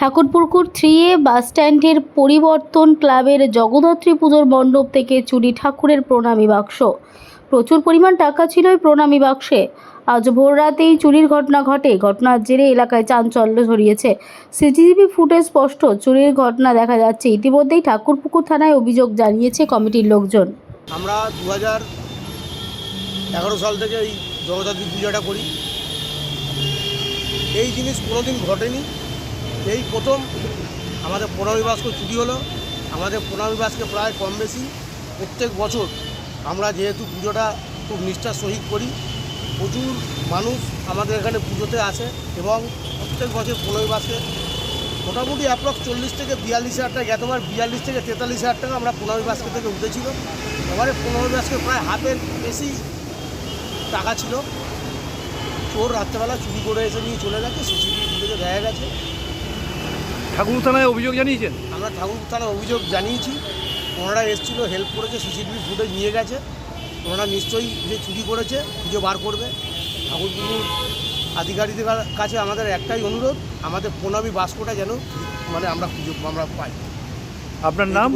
Thakurpukur three এ বাসস্ট্যান্ডের পরিবর্তন ক্লাবের জগদ্ধাত্রী পুজোর মণ্ডপ থেকে চুরি ঠাকুরের প্রণামী বাক্স। প্রচুর পরিমাণ টাকা ছিল এই প্রণামী বাক্সে। আজ ভোর রাতেই চুরির ঘটনা ঘটে। ঘটনার জেরে এলাকায় চাঞ্চল্য ছড়িয়েছে। সিসিটিভি ফুটেজ স্পষ্ট। চুরির ঘটনা দেখা যাচ্ছে। ইতিমধ্যেই ঠাকুরপুকুর থানায় অভিযোগ জানিয়েছে কমিটির লোকজন। আমরা দু এগারো সাল থেকে এই জগদ্ধাত্রী পূজাটা করি। এই জিনিস কোনোদিন ঘটেনি। এই প্রথম আমাদের প্রণামী বাস্ক চুরি হলো। আমাদের প্রণামী বাসকে প্রায় কম বেশি প্রত্যেক বছর আমরা যেহেতু পুজোটা খুব নিষ্ঠার সহিত করি, প্রচুর মানুষ আমাদের এখানে পুজোতে আসে এবং প্রত্যেক বছর প্রণামী বাসকে মোটামুটি অ্যাপ্রক্স চল্লিশ থেকে বিয়াল্লিশ হাজার টাকা গতবার বিয়াল্লিশ থেকে তেতাল্লিশ হাজার টাকা আমরা প্রণামী বাসকে থেকে উঠেছিল। এবারে প্রণামী বাসকে প্রায় হাফের বেশি টাকা ছিল। চোর রাত্রেবেলা চুরি করে এসে নিয়ে চলে গেছে, সিসিটিভি ফুটেজে দেখা গেছে। ঠাকুর থানায় অভিযোগ জানিয়েছেন? আমরা ঠাকুর থানায় অভিযোগ জানিয়েছি। ওনারা এসেছিল হেল্প করেছে সিসিটিভি ফুটেজ নিয়ে গেছে। ওনারা নিশ্চয়ই যে চুরি করেছে খুঁজে বার করবে। ঠাকুরপুকুর আধিকারিকদের কাছে আমাদের একটাই অনুরোধ আমাদের প্রণামী বাস্কটা যেন মানে আমরা খুঁজে আমরা পাই। আপনার নাম?